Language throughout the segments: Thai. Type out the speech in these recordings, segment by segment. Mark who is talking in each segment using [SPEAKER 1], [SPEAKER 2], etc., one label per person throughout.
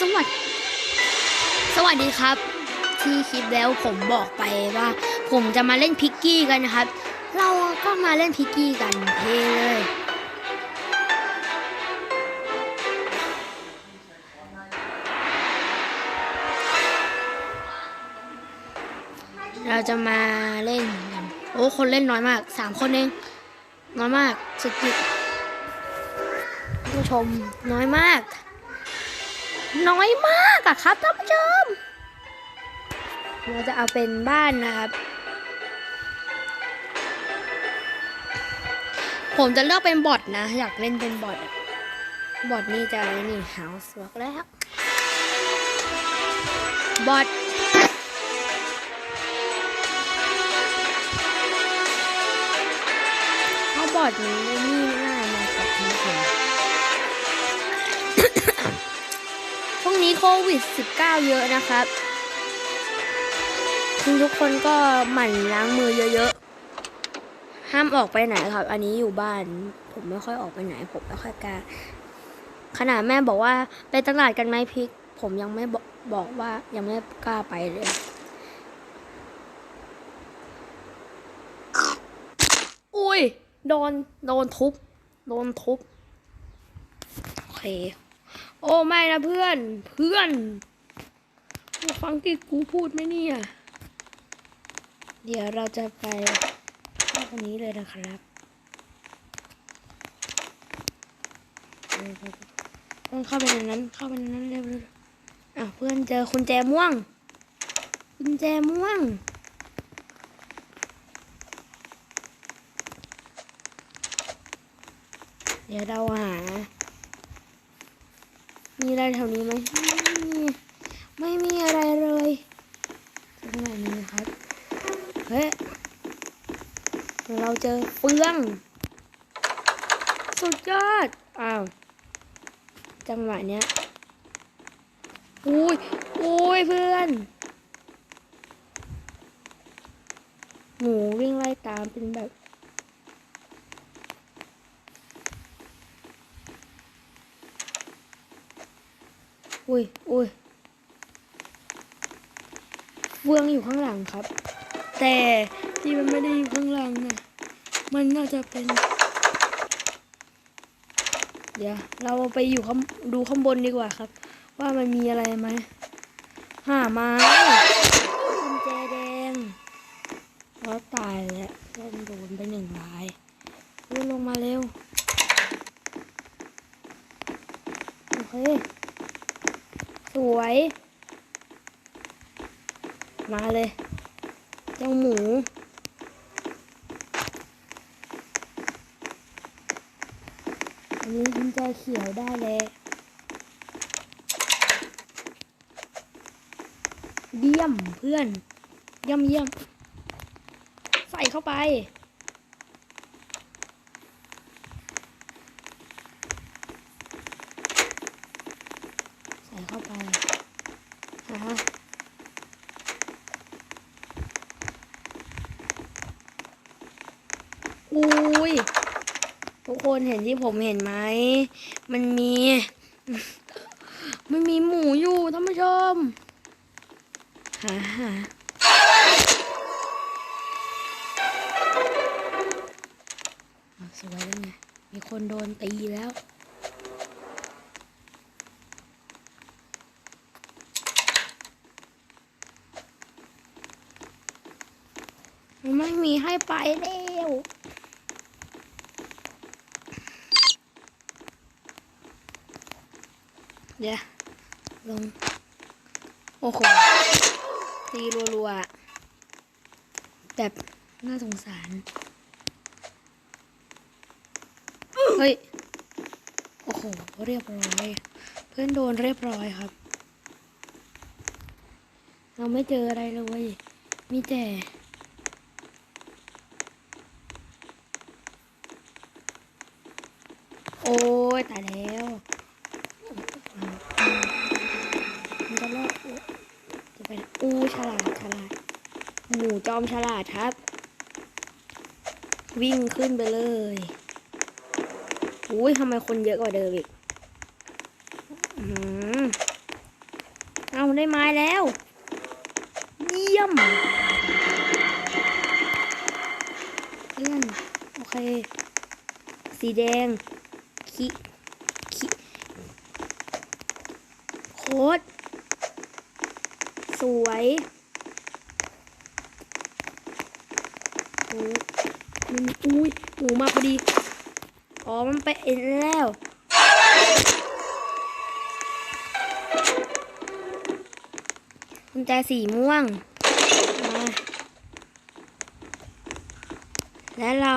[SPEAKER 1] สวัสดีสวัสดีครับ ที่คลิปแล้วผมบอกไปว่า ผมจะมาเล่นพิกกี้กันนะครับ เราก็มาเล่นพิกกี้กันเทเลยเราจะมาเล่นกันโอ้ คนเล่นน้อยมากสามคนเอง น้อยมากสุดจิตผู้ชมน้อยมาก น้อยมากอะครับท่านผู้ชม เราจะเอาเป็นบ้านนะครับ ผมจะเลือกเป็นบอทนะ อยากเล่นเป็นบอทบอทนี่จะนี่ house บอกแล้วบอทเพราะบอทนี้นี่ โควิด -19 เยอะนะครับ ทุกคนก็หมั่นล้างมือเยอะๆ ห้ามออกไปไหนครับ อันนี้อยู่บ้าน ผมไม่ค่อยออกไปไหน ผมไม่ค่อยกล้า ขนาดแม่บอกว่าไปตลาดกันไหมพิก ผมยังไม่บอกว่ายังไม่กล้าไปเลยอุ้ย โดน โดนทุบ โดนทุบ โอเค อ้ไม่นะเพื่อน เพื่อนฟังที่กูพูดไหมเนี่ย เดี๋ยวเราจะไปข้าตรงนี้เลยนะครับต้องเข้าไปในนั้น เข้าไปในนั้นเร็วๆอะเพื่อนเจอคุณแจม่วง คุณแจม่วงเดี๋ยวเราหา มีอะไรแถวนี้ไหมไม่มีไม่มีอะไรเลยตรงไหนนี้นะครับ เฮ้ยเราเจอเฟือง สุดยอด อ้าว จังหวะเนี้ย อุ้ยอุ้ยเพื่อน หมูวิ่งไล่ตามเป็นแบบ อุ้ยอุ้ยเฟืองอยู่ข้างหลังครับ แต่ที่มันไม่ได้อยู่ข้างหลังนะมันน่าจะเป็น เดี๋ยวเราไปอยู่ข้างดูข้างบนดีกว่าครับ ว่ามันมีอะไรไหมหาไม้กุญแจแดงแล้วตายแล้วโดนโดนไปหนึ่งรายวิ่งลงมาเร็ว โอเค สวย มาเลย เจ้าหมู อันนี้กุญแจเขียวได้เลยเยี่ยมเพื่อน เยี่ยมเยี่ยม ใส่เข้าไป ใส่เข้าไปฮะ อุ้ยทุกคนเห็นที่ผมเห็นไหม มันมี มันมีหมูอยู่ท่านผู้ชมหาหาอะสวยแล้วไง มีคนโดนตีแล้วไม่มีให้ไปแล้ว เดี๋ยวลง โอ้โห ตีรัวๆ แบบน่าสงสาร เฮ้ย โอ้โห เรียบร้อย เพื่อนโดนเรียบร้อยครับ เราไม่เจออะไรเลย มีแต่โอ้ยตายแล้ว อู้ฉลาดฉลาดหมูจอมฉลาดครับ วิ่งขึ้นไปเลยอุ้ยทำไมคนเยอะกว่าเดิมอีกอือหือได้ไม้แล้ว เยี่ยมเพื่อนโอเค สีแดงขีขีโคตร สวยโอ้มันอุ้ยหมูมาพอดี อ๋อ มันไปเอ็นแล้วกุญแจสีม่วงมาและเรา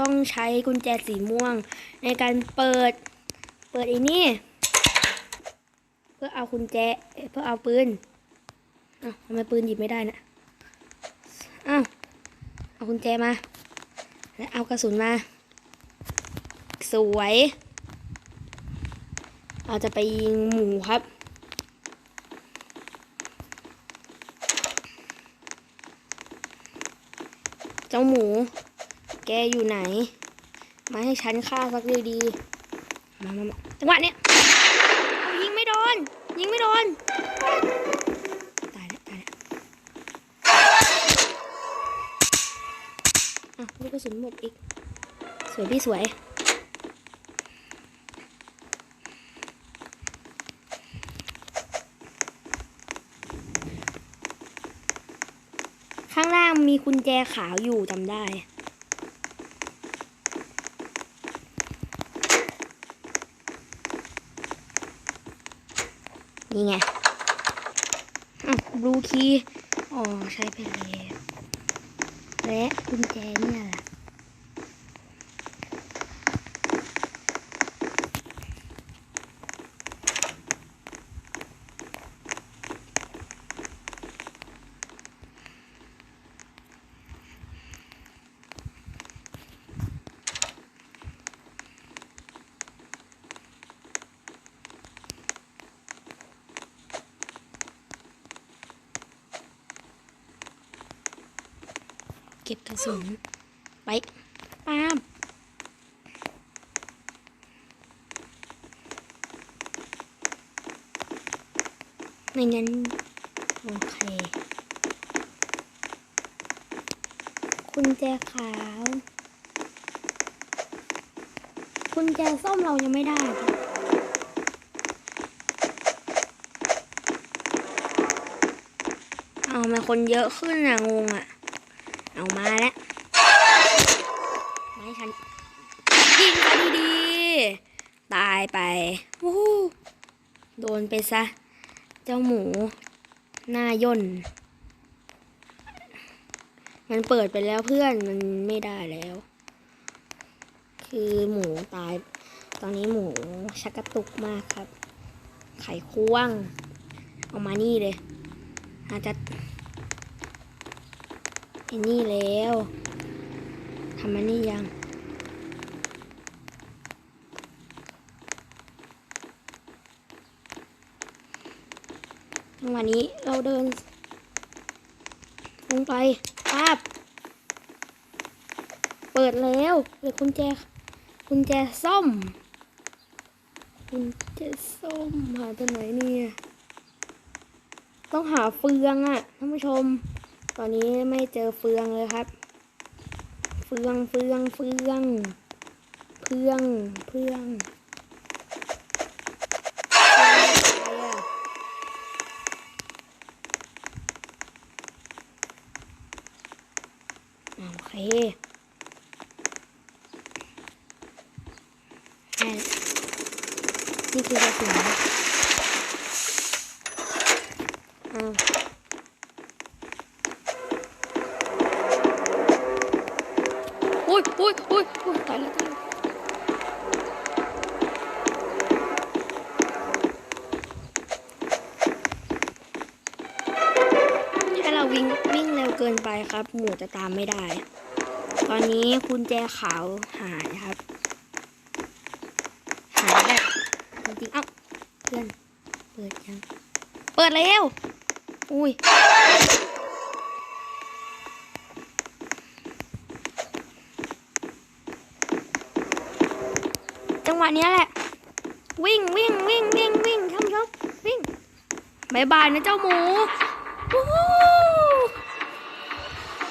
[SPEAKER 1] ต้องใช้กุญแจสีม่วง ในการเปิด เปิดไอ้นี่ เพื่อเอากุญแจ เพื่อเอาปืน อ้าวทำไมปืนหยิบไม่ได้นะอ้าวเอากุญแจมา และเอากระสุนมา สวย เราจะไปยิงหมูครับ เจ้าหมู แกอยู่ไหน มาให้ฉันฆ่าสักดีๆมามามาจังหวะเนี้ยยิงไม่โดน ยิงไม่โดน อะลูกกระสุนหมดอีก สวยพี่สวยข้างล่างมีกุญแจขาวอยู่จำได้ นี่ไงบลูคีย์อ๋อ ใช้ไปแล้ว และกุญแจเนี่ยแหละ ก็บกระสุนไปป้าล์มในนั้นโอเค คุณแจขาว คุณแจส้มเรายังไม่ได้ค่ะเอามาคนเยอะขึ้นอะงงอะ เอามาแล้วไม่ฉันยิงซะดีๆ ตายไปวู้โดนไปซะ เจ้าหมู หน้าย่น มันเปิดไปแล้วเพื่อนมันไม่ได้แล้ว คือหมูตาย ตอนนี้หมูชักกระตุกมากครับ ไข่ควง เอามานี่เลยอาจจะ อ้นี่แล้วทำมันนี่ยังจังหวะนี้เราเดิน ลงไปป้าบเปิดแล้วเปิดกุญแจกุญแจส้มกุญแจส้มหายไปไหนเนี่ย ต้องหาเฟืองอะท่านผู้ชม ตอนนี้ไม่เจอเฟืองเลยครับ เฟืองเฟืองเฟืองเฟืองเฟืองโอเคได้แล้วนี่คือกระสุน นไปครับหมูจะตามไม่ได้ ตอนนี้คุณแจขาวหายครับ หายแบบจริงๆเอ้าเพื่อนเปิดยัง เปิดแล้ว อุ้ยจังหวะนี้แหละ วิ่งวิ่งวิ่งวิ่งวิ่งท่านผู้ชมวิ่งบายบายนะเจ้าหมู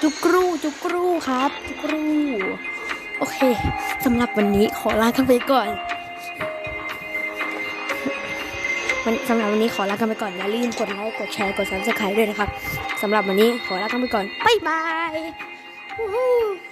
[SPEAKER 1] จุกรูจุกรูครับ จุกรูโอเคสำหรับวันนี้ขอลากันไปก่อนมันสำหรับวันนี้ขอลากันไปก่อนอย่าลืมกดไลค์กดแชร์กดซับสไครต์ด้วยนะครับสำหรับวันนี้ขอลากันไปก่อนบ๊ายบาย